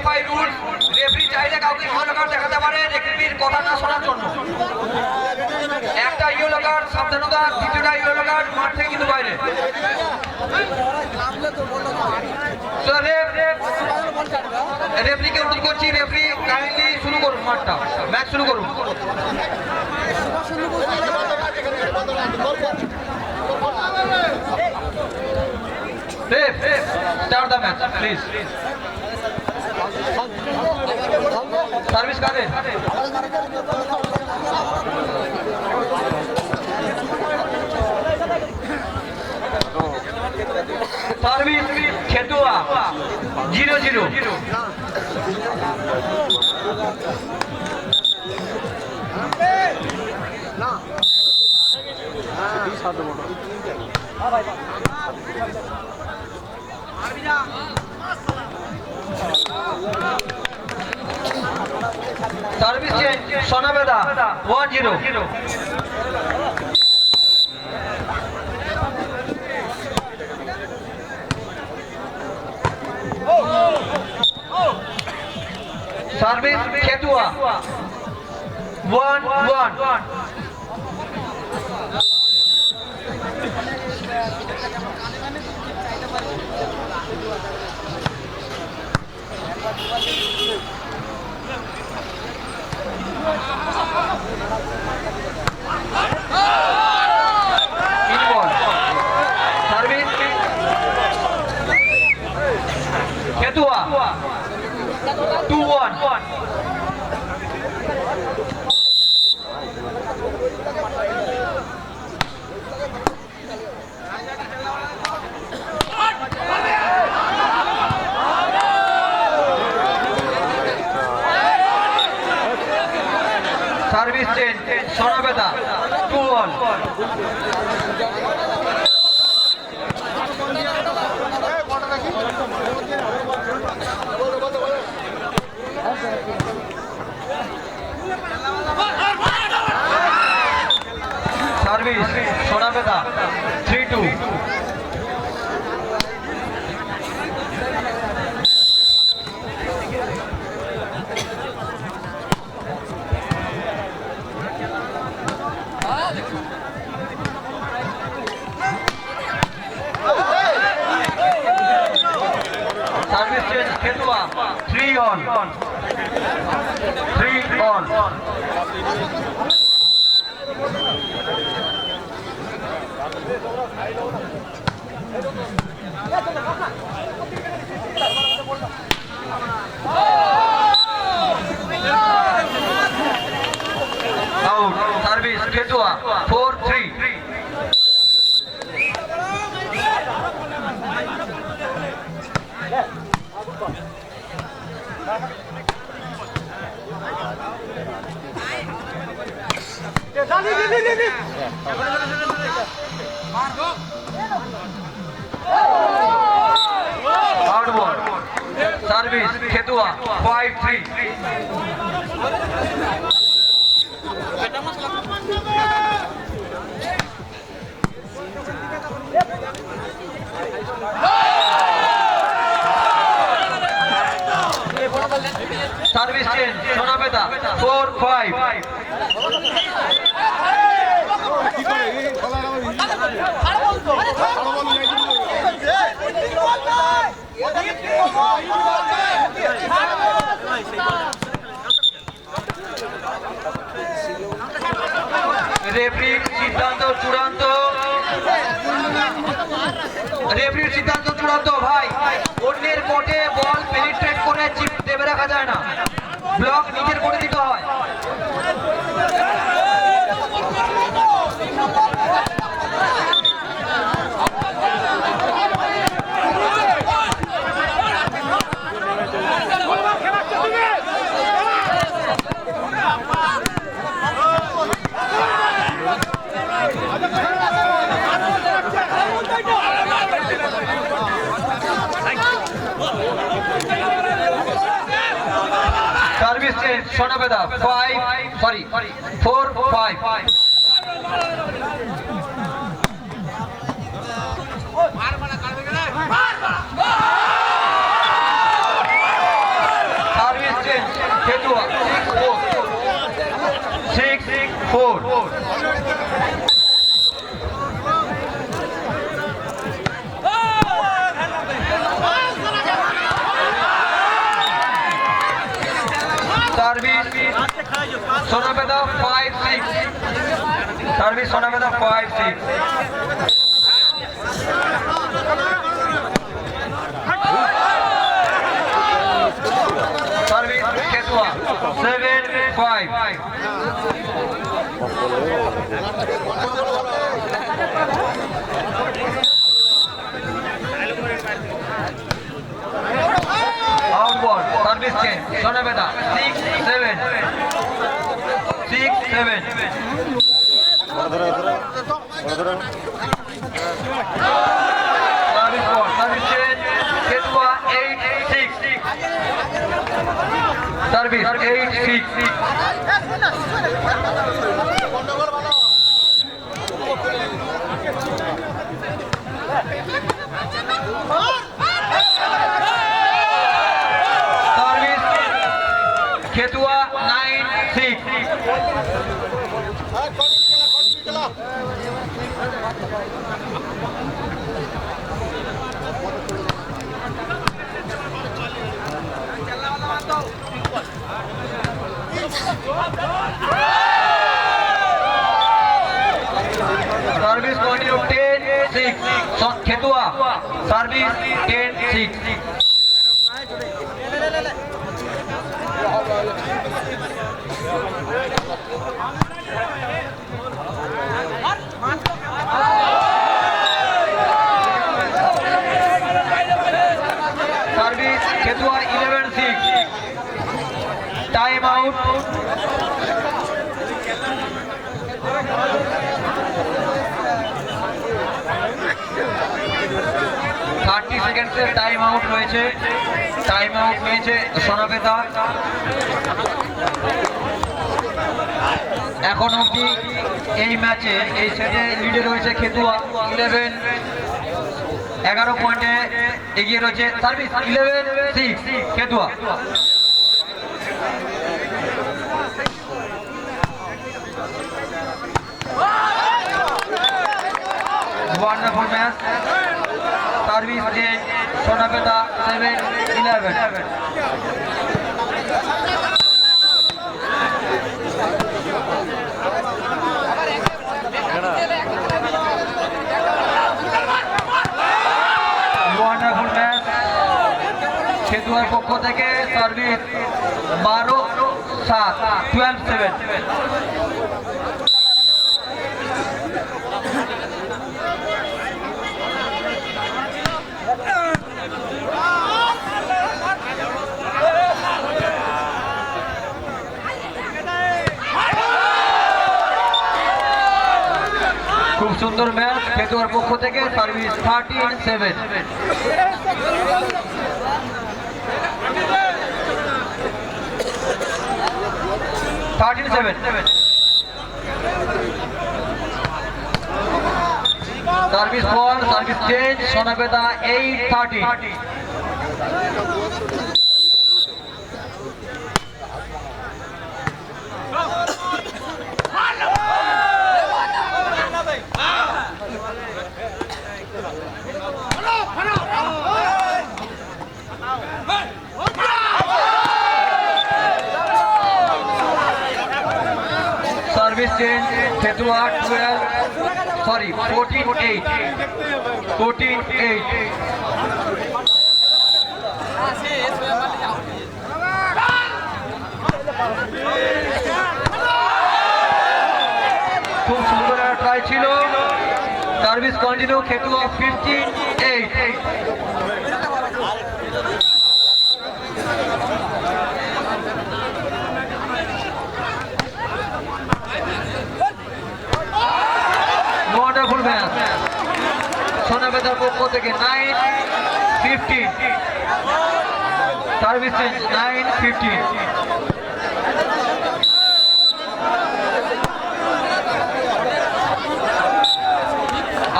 ভিভিএফআই rule referee চাইলে কাউকে yellow card দেখাতে পারে রেফারির কথা না শোনার জন্য। একটা ইয়েলো কার্ড সাবধানতা, দ্বিতীয়টা ইয়েলো কার্ড মাঠ থেকে কিন্তু বাইরে। রেফারিকে অনুরোধ করছি রেফারি কাইন্ডলি শুরু করুন মাঠটা। ম্যাচ শুরু করুন। Ref start the match please service Quader service Khetua zero zero. Service change Sonabeda one zero service Khetua one one What is it? Service Khetua five three service change Sonabeda four five রেফরির সিদ্ধান্ত চূড়ান্ত। ভাই। অন্যের কোর্টে বল penetrate করে chip দেবে রাখা যায় না। ব্লক নিজের করে দিতে হয়। Sonabeda five sorry four five Sonabeda five six service Ketua seven five out ball service change Sonabeda six seven six seven service ball service change Ketua eight six service eight six service Khetua nine six service continue ten six Khetua service ten six সেকেন্ডসের time out রয়েছে time out নিয়েছে সোনাবেদা এখন অবধি এই ম্যাচে এই সেটে লিডে রয়েছে খেতুয়া eleven এগারো পয়েন্টে এগিয়ে রয়েছে service eleven six Khetua. Wonderful match service যে সোনাপেটা সেভেন ইলেভেন। ম্যাচ পক্ষ থেকে সার্ভিস বারো সাত টুয়েলভ সেভেন সুন্দর ম্যাচ খেতুয়ার পক্ষ থেকে service thirty seven seven service ball service change Sonabeda eight thirty service change Khetua twelve sorry fourteen eight fourteen eight খুব সুন্দর একটা ট্রাই ছিল। Service continue Khetua fifteen eight wonderful match সোনাবেদার পক্ষ থেকে nine fifteen service change nine fifteen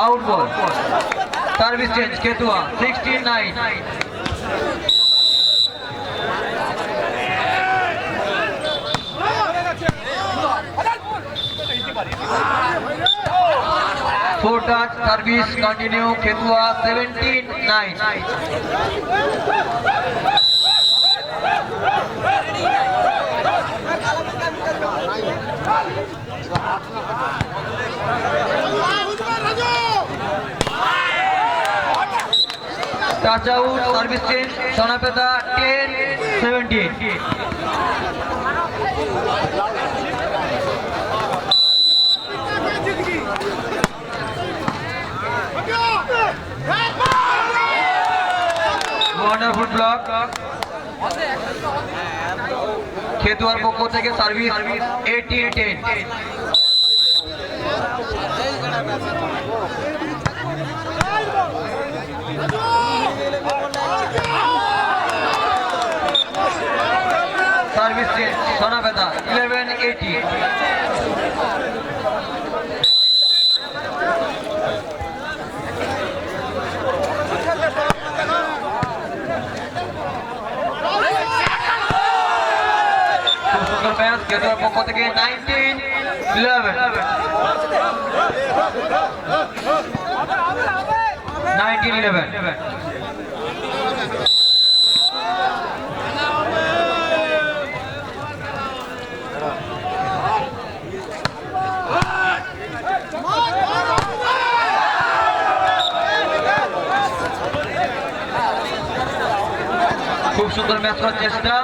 out ball service change Ketua sixteen nine Four touch service continue Ketua 17 9 touch out service change Sonapeta 10 17 wonderful block খেতুয়ার পক্ষ থেকে service eight ten service change Sonabeda eleven eight খুব সুন্দর match খেতুয়ার পক্ষ থেকে nineteen eleven nineteen eleven খুব সুন্দর match করার চেষ্টা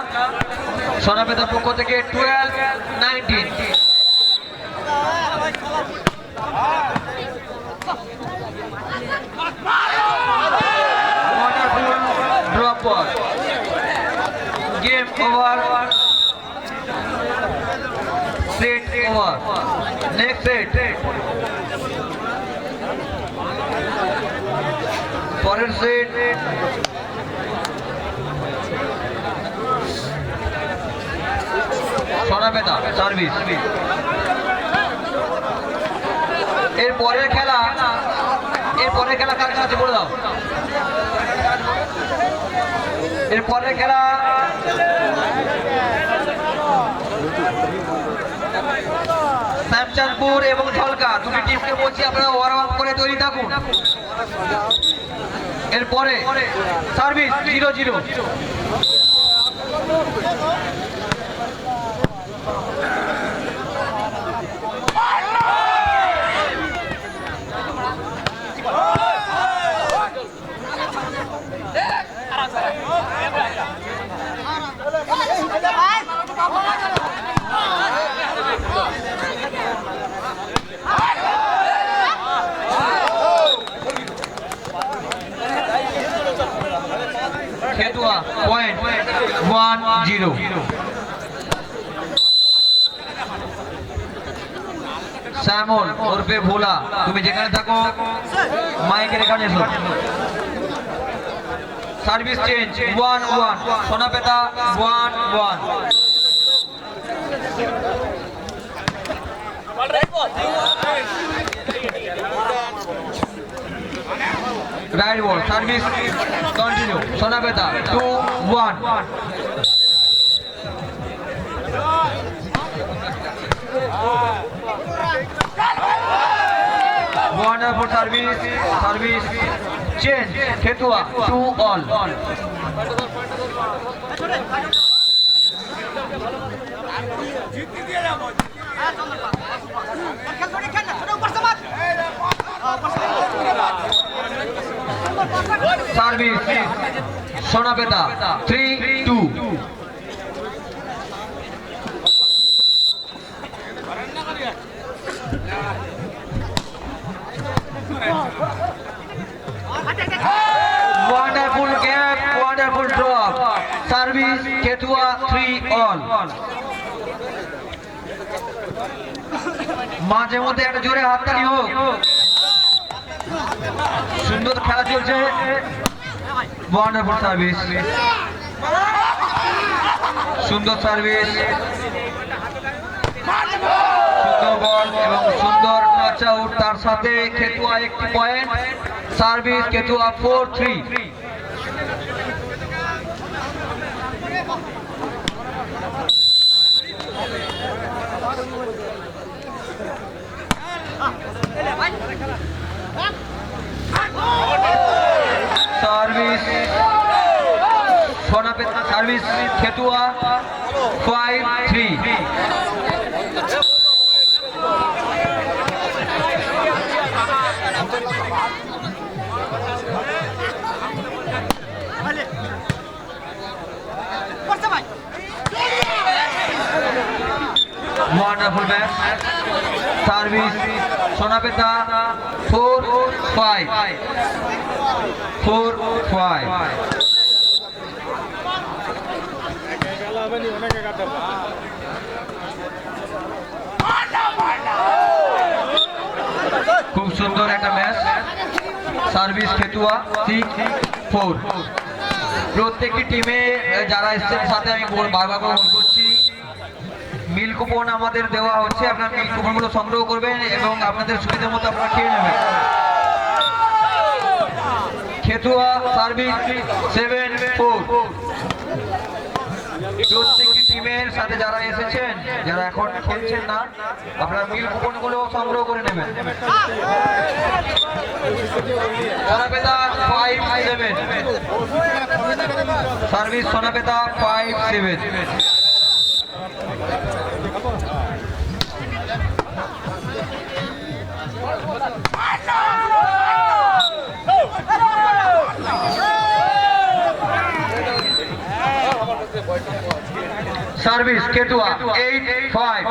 সোনাবেদার পক্ষ থেকে twelve nineteen wonderful drop ball game over set over next set পরের সেট সোনাবেদা সার্ভিস এর পরের খেলা, এর পরের খেলা কার কাছে বলে দাও? এর পরের খেলা শ্যামচাঁদপুর এবং ঝলকা, দুটি টিমকে বলছি আপনারা ওয়ার্ম আপ করে তৈরি থাকুন। এরপরে service zero zero Khetua point one zero Shyamal ওরফে ভোলা, তুমি যেখানে থাকো, মাইকের এখানে এসো। Service change, one one Sonapeta one one. Right ball service continue Sonapeta two one মহানার for service service change Khetua two all service Sonapeta three two Wonderful gap, wonderful drop. Service, Ketua, three all. মাঝে মধ্যে একটা জোরে হাততালি হোক। সুন্দর খেলা চলছে। Wonderful service সুন্দর সার্ভিস সুন্দর বল এবং আউট তার সাথে খেতুয়া একটি point service Khetua four three service service Khetua wonderful match service Sonapeta four five. Four five. খুব সুন্দর একটা match. Service Khetua six four. প্রত্যেকটি টিমে যারা এসছেন, সাথে আমি বারবার করে মিল কুপন আমাদের দেওয়া হচ্ছে, আপনার মিল কুপনগুলো সংগ্রহ করবেন এবং আপনাদের সুবিধা মতো আপনারা খেয়ে নেবেন। Khetua service seven four. প্রত্যেকটি টিমের সাথে যারা এসেছেন, যারা এখন খেলছেন না, আপনারা মিল কুপনগুলো সংগ্রহ করে নেবেন। Sonapeta five seven service Sonapeta five seven service Ketua eight five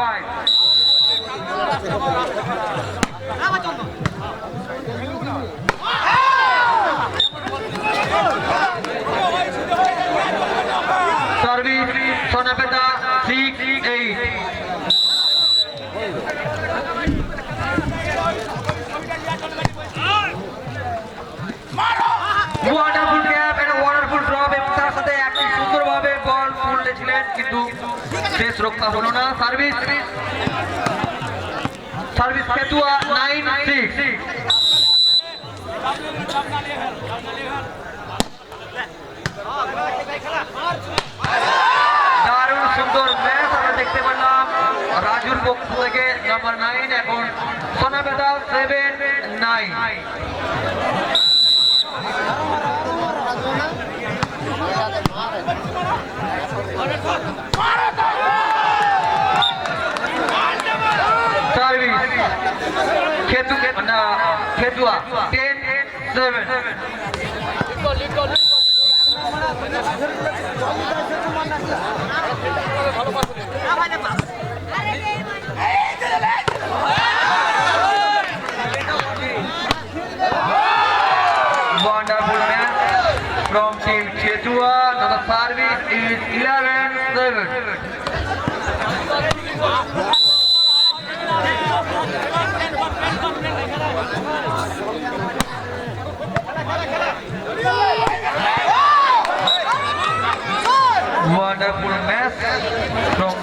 রক্ষা হলো না, সার্ভিস। সার্ভিস কেতুয়া নাইন দারুণ সুন্দর ম্যাচ আমরা দেখতে পেলাম। রাজুর পক্ষ থেকে নাম্বার নাইন, এখন সোনাবেদা সেভেন, নাইন। খেতু না Khetua ten seven Wonderful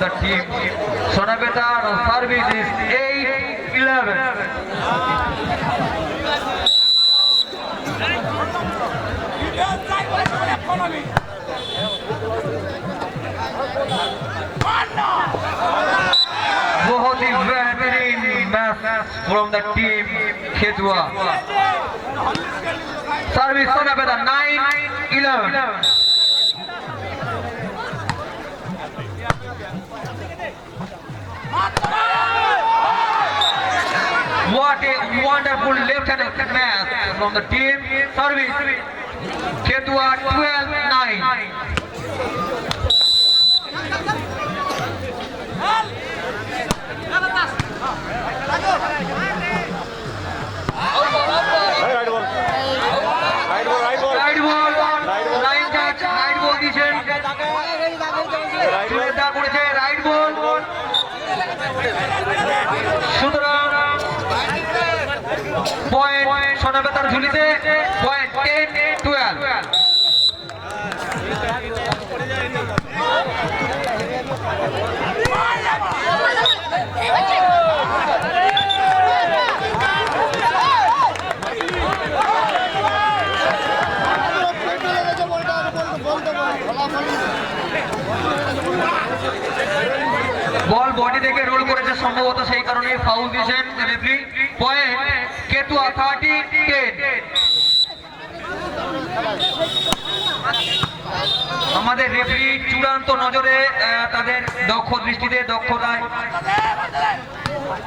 the team Sonabeta. Now service is 8 11. बहुत ही बेहतरीन match from the team Khetua service Sonapeta nine eleven wonderful left-handed match from the team service. Ketua 12-9. Right point সোনাবেতার ঝুলিতে point ten twelve আমাদের referee চূড়ান্ত নজরে তাদের দক্ষ দৃষ্টিতে, দক্ষতায়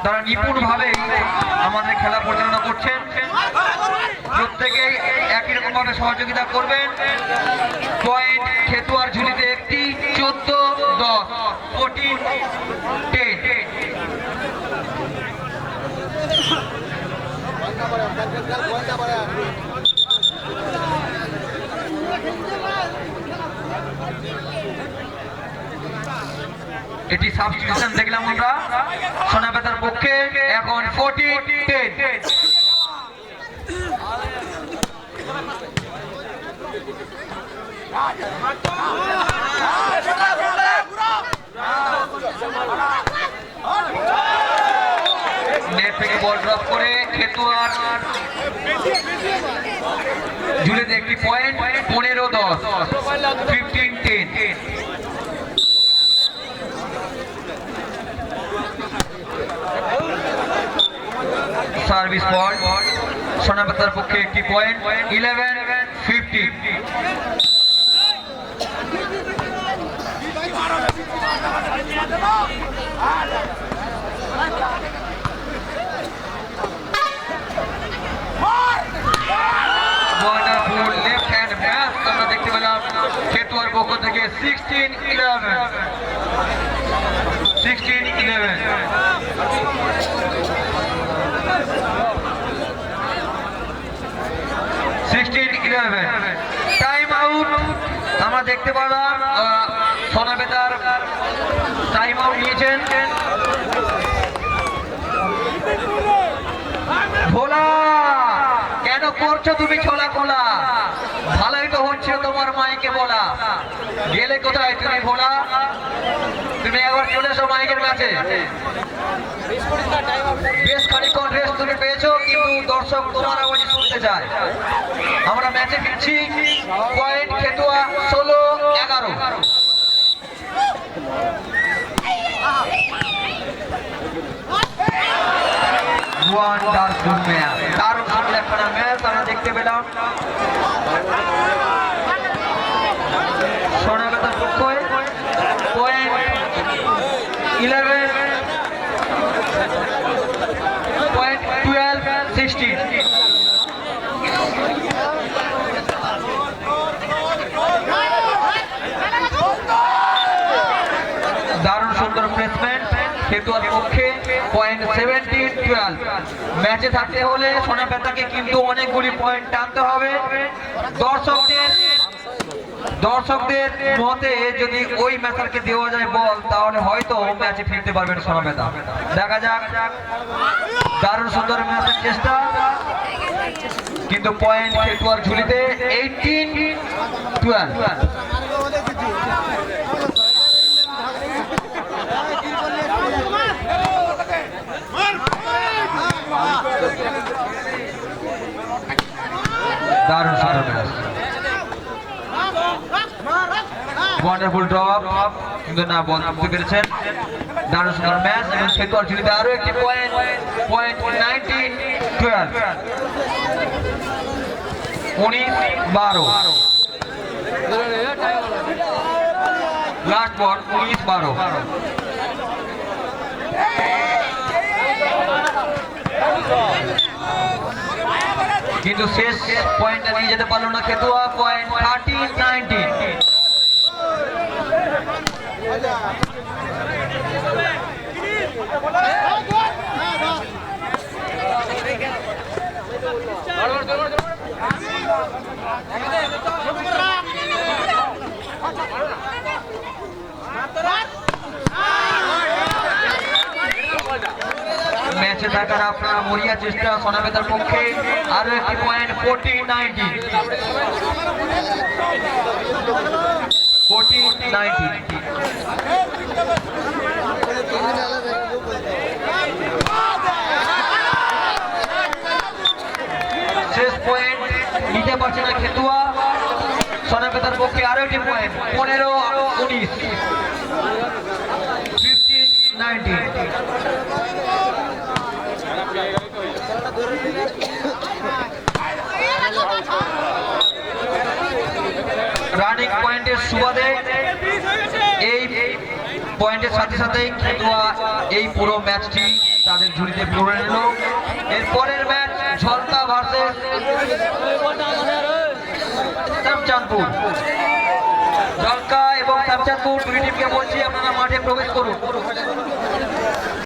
তারা নিপুণভাবে আমাদের খেলা পরিচালনা করছেন। প্রত্যেকেই একই রকম ভাবে সহযোগিতা করবেন। পয়েন্ট খেতুয়ার ঝুলিতে একটি চোদ্দ দশ ফোরটিন টেন এটি সাবস্টিটিউশন দেখলাম আমরা। সোনাবেতার পক্ষে এখন ফোরটি ঝুলেতে একটি পয়েন্ট পনেরো দশ ফিফটিন টেন সার্ভিস বল সোনাপাতার পক্ষে একটি পয়েন্ট ইলেভেন ফিফটি খেতুয়ার পক্ষ থেকে sixteen eleven sixteen eleven time out আমরা দেখতে পেলাম আহ, সোনাবেতার টাইম আউট নিয়েছেন। ভোলা কেন করছ তুমি ছোলা কোলা? ভালোই তো হচ্ছে তোমার মাইকে বলা। গেলে কোথায় তুমি ভোলা? তুমি একবার চলে এসো মাইকের কাছে। বেশ খানিক্ষণ রেস্ট তুমি পেয়েছ, কিন্তু দর্শক তোমার আওয়াজ শুনতে চায়। আমরা ম্যাচে ফিরছি পয়েন্ট খেতুয়া ষোলো, এগারো। দারুণ সুন্দর ম্যাচ আমরা দেখতে পেলাম সোনাগাতার পক্ষে পয়েন্ট পয়েন্ট টুয়েলভ সিক্সটিন দারুণ সুন্দর প্লেসমেন্ট খেতুয়ার পক্ষে পয়েন্ট সেভেন্টিন টুয়েলভ ম্যাচে থাকতে হলে সোনাপেতাকে কিন্তু অনেকগুলি পয়েন্ট টানতে হবে। দর্শকদের দর্শকদের মতে যদি ওই ম্যাচারকে দেওয়া যায় বল, তাহলে হয়তো ম্যাচে ফিরতে পারবেন সোনাপেতা দেখা যাক। দারুণ সুন্দর ম্যাচের চেষ্টা। কিন্তু পয়েন্ট ঝুলিতে এইটিন টুয়েলভ দারুণ সুন্দর ওয়ান্ডারফুল ড্রপ কিন্তু না বল করতে পেরেছেন। দারুণ সুন্দর ম্যাচ এবং খেতুয়ার ঝুলিতে আরও একটি পয়েন্ট পয়েন্ট নাইনটিন টুয়েলভ উনিশ বারো। লাস্ট বল উনিশ বারো। কিন্তু শেষ পয়েন্টটা নিয়ে যেতে পারল না খেতুয়া পয়েন্ট থার্টিন নাইনটিন ম্যাচে থাকার আপনারা মরিয়া চেষ্টা সোনাবেতার পক্ষে। আরও একটি point forty ninety forty ninety পক্ষে আরও একটি পয়েন্ট পনেরো, উনিশ। রানিং পয়েন্টের সুবাদে এই পয়েন্টের সাথে সাথে খেলোয়া এই পুরো ম্যাচটি তাদের ঝুড়িতে পড়ে নিল এর পরের ম্যাচ ঝলতা ভার্সেস শ্যামচাঁদপুর জলকা এবং শ্যামচাঁদপুর দুই টিমকে বলছি আপনারা মাঠে প্রবেশ করুন।